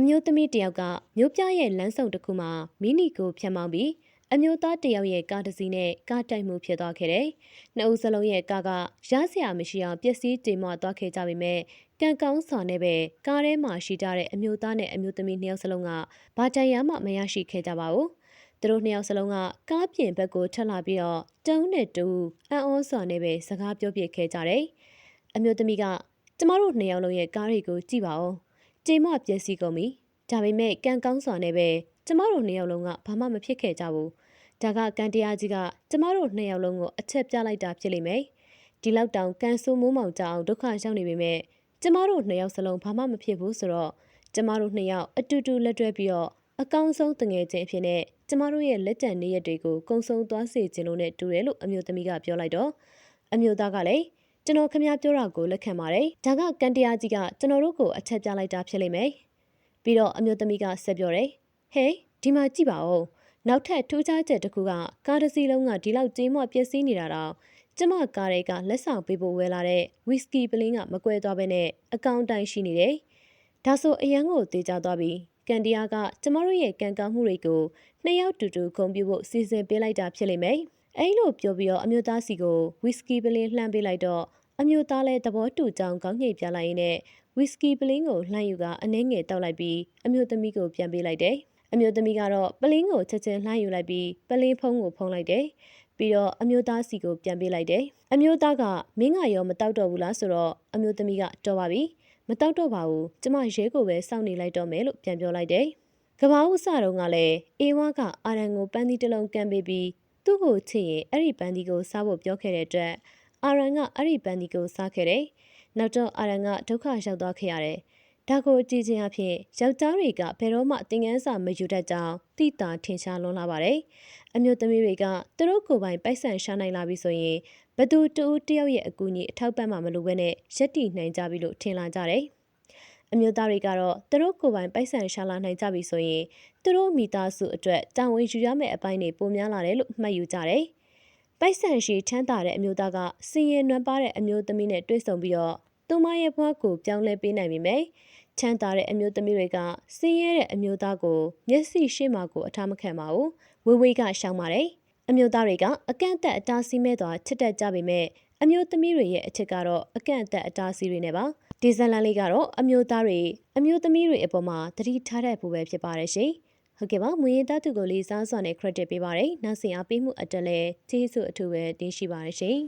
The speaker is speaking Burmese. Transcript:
အမျိုးသမီးတစ်ယောက်ကမြို့ပြရဲ့လမ်းဆုံတစ်ခုမှာမီနီကိုဖျက်မောင်းပြီးအမျိုးသားတစ်ယောက်ရဲ့ကားတစ်စီးနဲ့ကားတိုက်မှုဖြစ်သွားခဲ့တယ်။နှစ်ဦးစလုံးရဲ့ကားကရစရာမရှိအောင်ပျက်စီးကြေမွသွားခဲ့ကြပေမဲ့ကံကောင်းစွာနဲ့ပဲကားထဲမှာရှိကြတဲ့အမျိုးသားနဲ့အမျိုးသမီးနှစ်ယောက်စလုံးကဘာတန်ရမှမရရှိခဲ့ကြပါဘူး။သူတို့နှစ်ယောက်စလုံးကကားပြင်ဘက်ကိုထက်လာပြီးတော့တုံးနဲ့တူအံ့ဩစွာနဲ့ပဲစကားပြောပြခဲ့ကြတယ်။အမျိုးသမီးကကျမတို့နှစ်ယောက်လုံးရဲ့ကားတွေကိုကြည့်ပါဦး။ ကြေမွပျက်စီးကုန်ပြီ။ဒါပေမဲ့ကံကောင်းစွာနဲ့ပဲကျမတို့နှစ်ယောက်လုံးကဘာမှမဖြစ်ခဲ့ကြဘူး။ဒါကကံတရားကြီးကကျမတို့နှစ်ယောက်လုံးကိုအချက်ပြလိုက်တာဖြစ်လိမ့်မယ်။ဒီလောက်တောင်ကန်ဆိုးမိုးမောင်ကြအောင်ဒုက္ခရောက်နေပေမဲ့ကျမတို့နှစ်ယောက်စလုံးဘာမှမဖြစ်ဘူးဆိုတော့ကျမတို့နှစ်ယောက်အတူတူလက်တွဲပြီးတော့အကောင်းဆုံးတငယ်ချင်းအဖြစ်နဲ့ကျမတို့ရဲ့လက်ကျန်နေရက်တွေကိုကုံဆုံးသွားစေခြင်းလို့နဲ့တူတယ်လို့အမျိုးသမီးကပြောလိုက်တော့အမျိုးသားကလည်း ကျွန်တော်ခမပြောတာကိုလက်ခံပါတယ်။ဒါကကန်တရားကြီးကကျွန်တော်တို့ကိုအချက်ပြလိုက်တာဖြစ်လိမ့်မယ်။ပြီးတော့အမျိုးသမီးကဆက်ပြောတယ်။ဟေးဒီမှာကြည့်ပါဦး။နောက်ထပ်ထူးခြားချက်တစ်ခုကကားတစ်စီးလုံးကဒီလောက်ကြေးမွပျက်စီးနေတာတော့ကျမကားတွေကလက်ဆောင်ပေးဖို့ဝယ်လာတဲ့ဝီစကီပလင်းကမကွဲသွားဘဲနဲ့အကောင့်တိုင်းရှိနေတယ်။ဒါဆိုအရန်ကိုတေချသွားပြီ။ကန်တရားကကျမတို့ရဲ့ကံကောင်းမှုတွေကိုနှစ်ယောက်တူတူဂုဏ်ပြုဖို့စီစဉ်ပေးလိုက်တာဖြစ်လိမ့်မယ်။ အဲလိုပြောပြီးတော့အမျိုးသားစီကိုဝီစကီပလင်းလှမ်းပေးလိုက်တော့အမျိုးသားလည်းသဘောတူကြောင်းကောင်းညိတ်ပြလိုက်ရင်းနဲ့ဝီစကီပလင်းကိုလှမ်းယူကအနှဲငယ်တောက်လိုက်ပြီးအမျိုးသမီးကိုပြန်ပေးလိုက်တယ်။အမျိုးသမီးကတော့ပလင်းကိုချက်ချင်းလှမ်းယူလိုက်ပြီးပလင်းဖုံးကိုဖုံးလိုက်တယ်။ပြီးတော့အမျိုးသားစီကိုပြန်ပေးလိုက်တယ်။အမျိုးသားကမင်းကရောမတောက်တော့ဘူးလားဆိုတော့အမျိုးသမီးကတော်ပါပြီ။မတောက်တော့ပါဘူး။ကျမရဲကိုပဲစောင့်နေလိုက်တော့မယ်လို့ပြန်ပြောလိုက်တယ်။ကဘာဦးစတော့ကလည်းအေဝါကအာရန်ကိုပန်းသီးတစ်လုံးကန်ပေးပြီး သူ့ကိုချစ်ရင်အဲ့ဒီပန်းသီးကိုစားဖို့ပြောခဲ့တဲ့အတွက်အာရန်ကအဲ့ဒီပန်းဒီကိုစားခဲ့တယ်။နောက်တော့အာရန်ကဒုက္ခရောက်သွားခဲ့ရတယ်။ဒါကိုကြည့်ခြင်းအဖြစ်ယောက်ျားတွေကဘယ်တော့မှသင်ငန်းစာမယူတတ်ကြောင်းသိတာထင်ရှားလွန်းလာပါတယ်။အမျိုးသမီးတွေကသူတို့ကိုယ်ပိုင်ပိုက်ဆံရှာနိုင်လာပြီဆိုရင်ဘသူတူတယောက်ရဲ့အကူအညီအထောက်ပံ့မှမလိုဘဲနဲ့ရက်တည်နိုင်ကြပြီလို့ထင်လာကြတယ်။ အမျိုးသားတွေကတော့သူတို့ကိုယ်ပိုင်ပိုက်ဆံရှာလာနိုင်ကြပြီဆိုရင်သူတို့မိသားစုအတွက်တာဝန်ယူရမယ့်အပိုင်းတွေပိုများလာတယ်လို့မှတ်ယူကြတယ်။ပိုက်ဆံရှိချမ်းသာတဲ့အမျိုးသားကစင်ရင်နွမ်းပါတဲ့အမျိုးသမီးနဲ့တွေ့ဆုံပြီးတော့သူမရဲ့ဘဝကိုပြောင်းလဲပေးနိုင်ပြီမယ်ချမ်းသာတဲ့အမျိုးသမီးတွေကစင်ရဲတဲ့အမျိုးသားကိုမျက်စိရှိမှကိုအထားမခံပါဘူးဝေဝေးကရှောင်းပါတယ်အမျိုးသားတွေကအကန့်အသတ်အတားဆီးမဲ့သွားချစ်တတ်ကြပေမဲ့အမျိုးသမီးတွေရဲ့အချစ်ကတော့အကန့်အသတ်အတားဆီးတွေနဲ့ပါ ဒီဇလန်လေးကတော့အမျိုးသားတွေအမျိုးသမီးတွေအပေါ်မှာတတိထားတဲ့ဖို့ပဲဖြစ်ပါတယ်ရှင်။ဟုတ်ကဲ့ပါမွေရင်တတ်သူကိုလေးစားစွာနဲ့ credit ပေးပါတယ်နောက်ဆင်အားပေးမှုအတွက်လည်းကျေးဇူးအထူးပဲတင်ရှိပါတယ်ရှင်